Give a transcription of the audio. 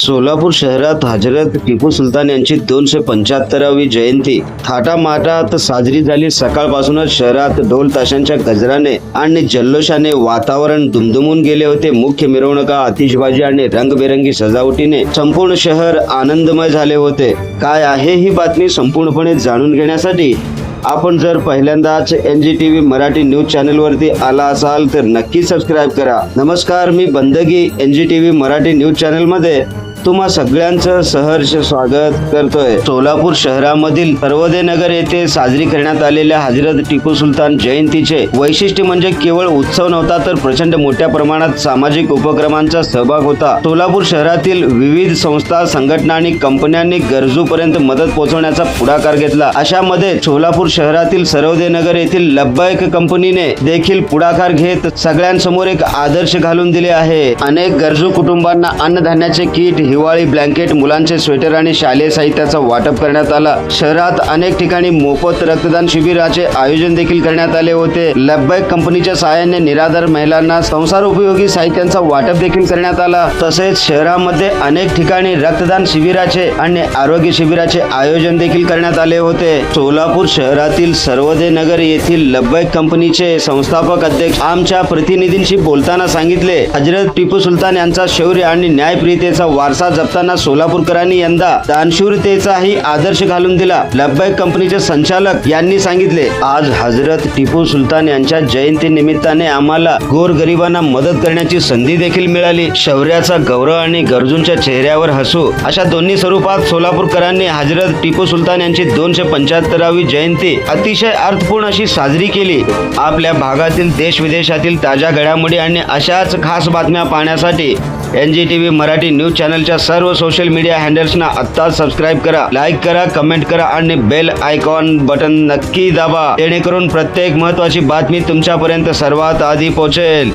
सोलापूर शहरात हजरत टिपू सुलतान यांची दोनशे पंच्याहत्तरावी जयंती. थाटामाटात साजरी झाली. सकाळपासूनच शहरात ढोल ताशांच्या गजराने आणि जल्लोषाने वातावरण दुमदुमून गेले होते. मुख्य मिरवणुका आतिषबाजी आणि रंगबेरंगी सजावटीने संपूर्ण शहर आनंदमय झाले होते. काय आहे ही बातमी संपूर्णपणे जाणून घेण्यासाठी आपण जर पहिल्यांदाच N G T V Marathi news चॅनलवरती आला असाल तर नक्की सबस्क्राईब करा. नमस्कार मी बंदगी N G T V Marathi news चॅनलमध्ये तुम्हा सगळ्यांचं सहर्ष स्वागत करतोय. सोलापूर शहरामधील सर्वोदय नगर येथे साजरी करण्यात आलेल्या हजरत टिपू सुलतान जयंतीचे वैशिष्ट्य म्हणजे केवळ उत्सव नव्हता तर प्रचंड मोठ्या प्रमाणात सामाजिक उपक्रमांचा सहभाग होता. सोलापूर शहरातील विविध संस्था संघटना आणि कंपन्यांनी गरजूपर्यंत मदत पोहोचवण्याचा पुढाकार घेतला. अशामध्ये सोलापूर शहरातील सर्वदे नगर येथील लब्बायक कंपनीने देखील पुढाकार घेत सगळ्यांसमोर एक आदर्श घालून दिले आहे. अनेक गरजू कुटुंबांना अन्नधान्याचे किट हिवाळी ब्लँकेट मुलांचे स्वेटर आणि शालेय साहित्याचं वाटप करण्यात आलं. शहरात अनेक ठिकाणी मोफत रक्तदान शिबिराचे आयोजन देखील करण्यात आले होते. लॅबबॅग कंपनीच्या सहाय्याने निराधार महिलांना संसार उपयोगी साहित्यांचा वाटप देखील करण्यात आला. तसेच शहरामध्ये अनेक ठिकाणी रक्तदान शिबिराचे आणि आरोग्य शिबिराचे आयोजन देखील करण्यात आले होते. सोलापूर शहरातील सर्वोदय नगर येथील लब्बैक कंपनीचे संस्थापक अध्यक्ष आमच्या प्रतिनिधींशी बोलताना सांगितले हजरत टिपू सुलतान यांचा शौर्य आणि न्यायप्रियतेचा वारसा जपताना सोलापूरकरांनी यंदा दानशूरतेचाही आदर्श घालून दिला. लब्बायक कंपनीचे संचालक यांनी सांगितले आज हजरत टिपू सुलतान यांच्या जयंती निमित्ताने आम्हाला गोरगरिबांना मदत करण्याची संधी देखील मिळाली. शौर्याचा गौरव आणि गरजूंच्या चेहऱ्यावर हसू. अशा दोन्ही स्वरूपात सोलापूरकरांनी हजरत टिपू सुलतान यांची दोनशे पंच्याहत्तरावी जयंती अतिशय अर्थपूर्ण अशी साजरी केली. आपल्या भागातील देश विदेशातील ताज्या घडामोडी आणि अशाच खास बातम्या पाहण्यासाठी N G T V Marathi news चॅनलच्या सर्व सोशल मीडिया हँडल्सना आत्ता सबस्क्राईब करा लाईक करा कमेंट करा आणि बेल आयकॉन बटन नक्की दाबा. जेणेकरून प्रत्येक महत्त्वाची बातमी तुमच्यापर्यंत सर्वात आधी पोहोचेल.